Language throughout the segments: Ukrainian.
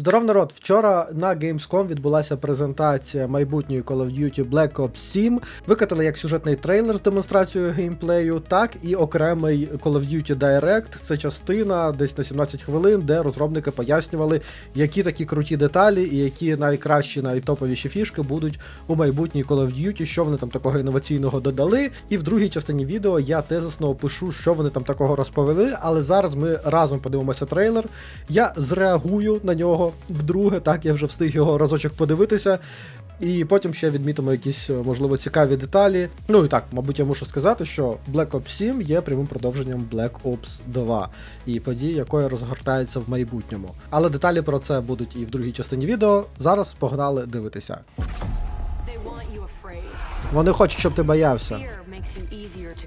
Здоров народ! Вчора на Gamescom відбулася презентація майбутньої Call of Duty Black Ops 7. Викатали як сюжетний трейлер з демонстрацією геймплею, так і окремий Call of Duty Direct. Це частина десь на 17 хвилин, де розробники пояснювали, які такі круті деталі і які найкращі, найтоповіші фішки будуть у майбутній Call of Duty, що вони там такого інноваційного додали. І в другій частині відео я тезисно опишу, що вони там такого розповіли. Але зараз ми разом подивимося трейлер. Я зреагую на нього вдруге. Так, я вже встиг його разочок подивитися. І потім ще відмітимо якісь, можливо, цікаві деталі. Ну і так, мабуть, я мушу сказати, що Black Ops 7 є прямим продовженням Black Ops 2 і події, якої розгортається в майбутньому. Але деталі про це будуть і в другій частині відео. Зараз погнали дивитися. Вони хочуть, щоб ти боявся.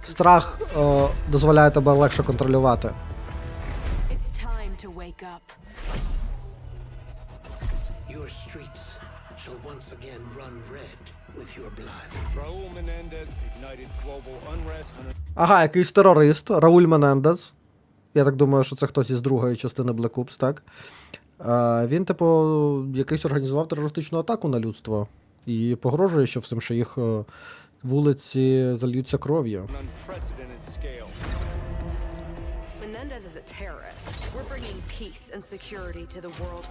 Страх е, дозволяє тебе легше контролювати. Your streets shall once again run red with your blood. Raul Menendez ignited global unrest Ага, якийсь терорист Рауль Менендес. Я так думаю, що це хтось із другої частини Black Ops, так? Е, він, типу, якийсь організував терористичну атаку на людство і погрожує ще всім, що їх е, вулиці зальються кров'ю. Menendez is a terrorist. We're bringing peace and security to the world.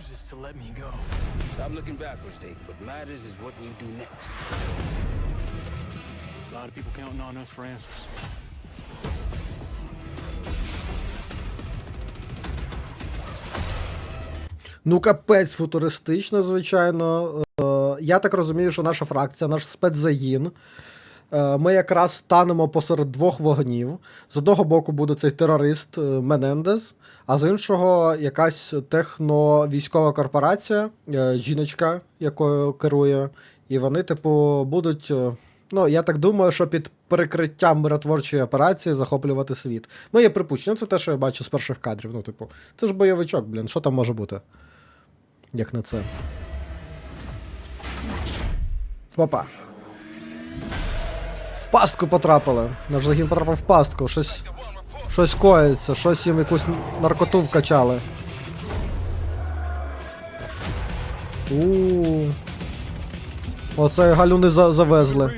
Refuses to let me go. Stop looking backwards, Dayton. What matters is what you do next. A lot of people counting on us for answers. Ну, капець футуристично, звичайно. Е, я так розумію, що наша фракція, наш спецзагін. Е, Ми якраз станемо посеред двох вогнів. З одного боку буде цей терорист е, Менендес, а з іншого якась техно-військова корпорація, е, жіночка, якою керує. І вони, типу, будуть. Ну, я так думаю, що під перекриттям миротворчої операції захоплювати світ. Моє припущення, це те, що я бачу з перших кадрів. Ну, типу, це ж бойовичок, блін, що там може бути? Як не це. Опа. Пастку потрапили. Наш загін потрапив в пастку. Щось. Щось коїться, щось їм якусь наркоту вкачали. у Оце галюни за- завезли.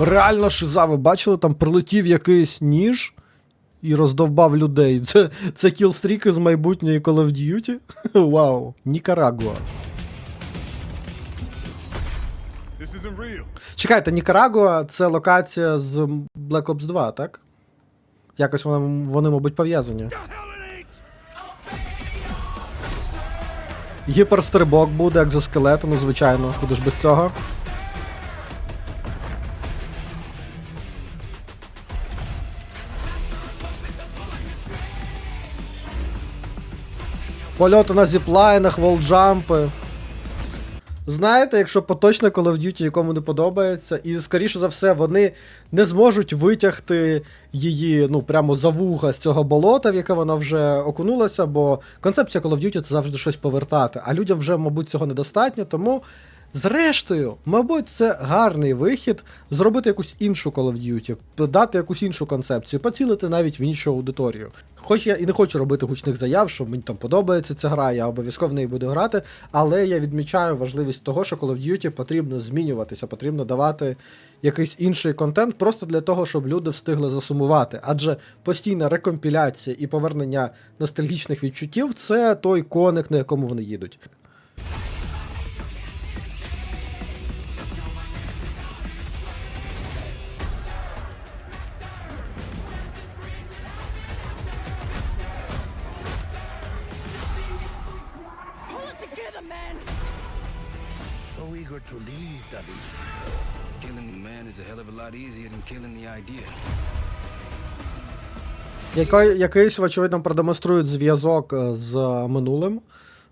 Реально шиза, ви бачили, там прилетів якийсь ніж і роздовбав людей. Це, це кілстрік із майбутньої Call of Duty? Вау. Нікарагуа. Чекайте, Нікарагуа це локація з Black Ops 2, так? Якось вони, вони мабуть, пов'язані. Гіперстрибок буде, екзоскелет, ну звичайно, куди ж без цього. Польоти на зіплайнах, волджампи. Знаєте, якщо поточне Call of Duty якому не подобається, і скоріше за все вони не зможуть витягти її ну прямо за вуха з цього болота, в яке вона вже окунулася, бо концепція Call of Duty це завжди щось повертати, а людям вже, мабуть, цього недостатньо, тому. Зрештою, мабуть, це гарний вихід зробити якусь іншу Call of Duty, дати якусь іншу концепцію, поцілити навіть в іншу аудиторію. Хоч я і не хочу робити гучних заяв, що мені там подобається ця гра, я обов'язково в неї буду грати, але я відмічаю важливість того, що Call of Duty потрібно змінюватися, потрібно давати якийсь інший контент просто для того, щоб люди встигли засумувати. Адже постійна рекомпіляція і повернення ностальгічних відчуттів це той коник, на якому вони їдуть. So to leave, David. Killing the man is a hell of a lot easier than killing the idea. Яко, якийсь, очевидно, продемонструють зв'язок е, з минулим,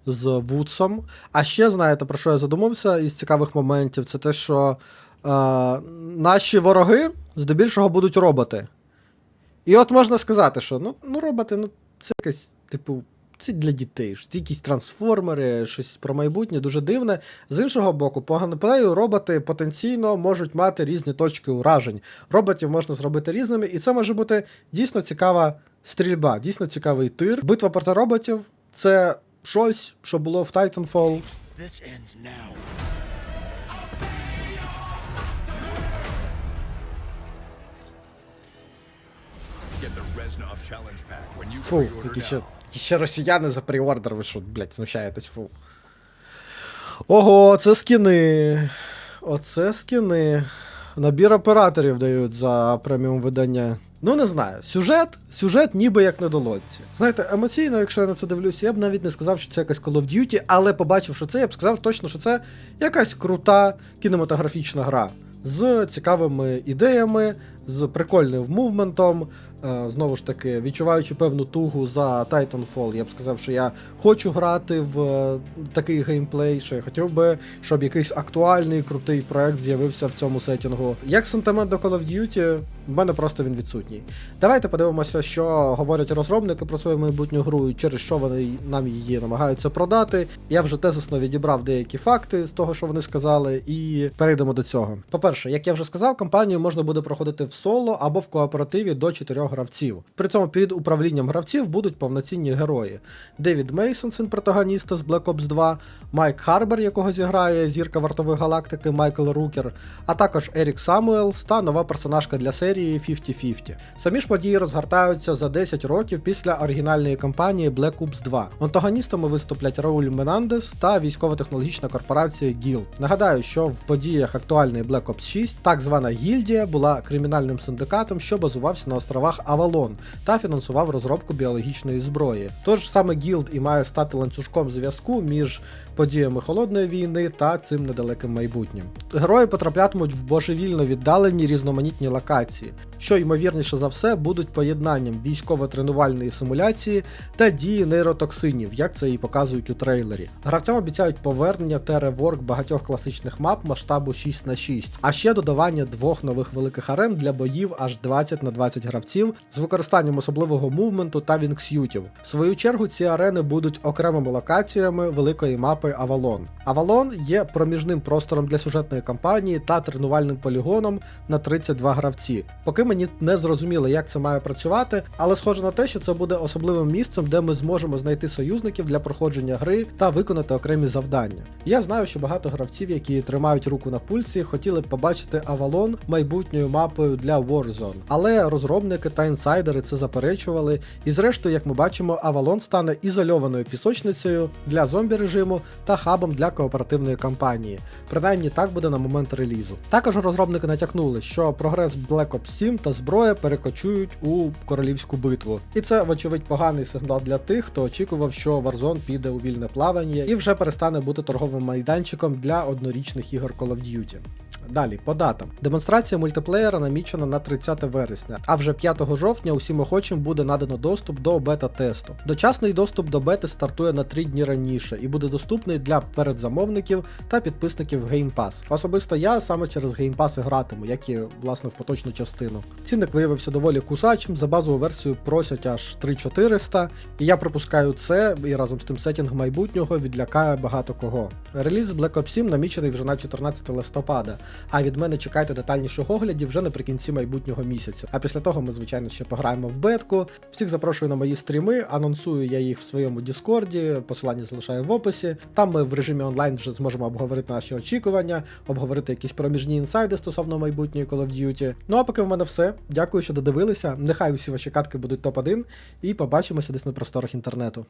з Вудсом. А ще, знаєте, про що я задумався із цікавих моментів, це те, що е, наші вороги здебільшого будуть роботи. І от можна сказати, що ну, ну роботи, ну, це якась, типу, це для дітей. ж, Це якісь трансформери, щось про майбутнє, дуже дивне. З іншого боку, по геймплею роботи потенційно можуть мати різні точки уражень. Роботів можна зробити різними, і це може бути дійсно цікава стрільба, дійсно цікавий тир. Битва проти роботів це щось, що було в Titanfall. This ends now. Get the Reznov Challenge Pack when you Фу, ще, ще росіяни за преордер, ви що, блядь, знущаєтесь, фу. Ого, це скіни. Оце скіни. Набір операторів дають за преміум видання. Ну, не знаю. Сюжет, сюжет ніби як на долодці. Знаєте, емоційно, якщо я на це дивлюся, я б навіть не сказав, що це якась Call of Duty, але побачивши це, я б сказав точно, що це якась крута кінематографічна гра з цікавими ідеями, з прикольним мувментом. Е, Знову ж таки, відчуваючи певну тугу за Titanfall, я б сказав, що я хочу грати в е, такий геймплей, що я хотів би, щоб якийсь актуальний крутий проект з'явився в цьому сетінгу. Як сентимент до Call of Duty, в мене просто він відсутній. Давайте подивимося, що говорять розробники про свою майбутню гру і через що вони нам її намагаються продати. Я вже тезисно відібрав деякі факти з того, що вони сказали, і перейдемо до цього. По-перше, як я вже сказав, кампанію можна буде проходити в соло або в кооперативі до 4 гравців. При цьому під управлінням гравців будуть повноцінні герої: Девід Мейсон, син протагоніста з Black Ops 2, Майк Харбер, якого зіграє зірка вартової галактики Майкл Рукер, а також Ерік Самуелс та нова персонажка для серії 50-50. Самі ж події розгортаються за 10 років після оригінальної кампанії Black Ops 2. Антагоністами виступлять Рауль Менандес та військово-технологічна корпорація Guild. Нагадаю, що в подіях актуальної Black Ops 6 так звана гільдія була кримінальним синдикатом, що базувався на островах Авалон та фінансував розробку біологічної зброї. Тож саме Guild і має стати ланцюжком зв'язку між подіями холодної війни та цим недалеким майбутнім. Герої потраплятимуть в божевільно віддалені різноманітні локації, що ймовірніше за все будуть поєднанням військово-тренувальної симуляції та дії нейротоксинів, як це і показують у трейлері. Гравцям обіцяють повернення та реворк багатьох класичних мап масштабу 6 на 6 а ще додавання двох нових великих арен для боїв аж 20 на 20 гравців з використанням особливого мувменту та вінгсютів. В свою чергу ці арени будуть окремими локаціями великої мапи Авалон. Авалон є проміжним простором для сюжетної кампанії та тренувальним полігоном на 32 гравці. Поки мені не зрозуміло, як це має працювати, але схоже на те, що це буде особливим місцем, де ми зможемо знайти союзників для проходження гри та виконати окремі завдання. Я знаю, що багато гравців, які тримають руку на пульсі, хотіли б побачити Авалон майбутньою мапою для Warzone. Але розробники та інсайдери це заперечували, і зрештою, як ми бачимо, Авалон стане ізольованою пісочницею для зомбі режиму та хабом для кооперативної кампанії. Принаймні так буде на момент релізу. Також розробники натякнули, що прогрес Black Ops 7 та зброя перекочують у королівську битву. І це, вочевидь, поганий сигнал для тих, хто очікував, що Warzone піде у вільне плавання і вже перестане бути торговим майданчиком для однорічних ігор Call of Duty. Далі, по датам. Демонстрація мультиплеєра намічена на 30 вересня, а вже 5 жовтня усім охочим буде надано доступ до бета-тесту. Дочасний доступ до бети стартує на 3 дні раніше і буде доступний для передзамовників та підписників Game Pass. Особисто я саме через Game Pass гратиму, як і власне в поточну частину. Цінник виявився доволі кусачим, за базову версію просять аж 3400, і я припускаю це і разом з тим сетінг майбутнього відлякає багато кого. Реліз Black Ops 7 намічений вже на 14 листопада. А від мене чекайте детальніших оглядів вже наприкінці майбутнього місяця. А після того ми, звичайно, ще пограємо в бетку. Всіх запрошую на мої стріми, анонсую я їх в своєму Діскорді, посилання залишаю в описі. Там ми в режимі онлайн вже зможемо обговорити наші очікування, обговорити якісь проміжні інсайди стосовно майбутньої Call of Duty. Ну а поки в мене все. Дякую, що додивилися. Нехай усі ваші катки будуть топ-1 і побачимося десь на просторах інтернету.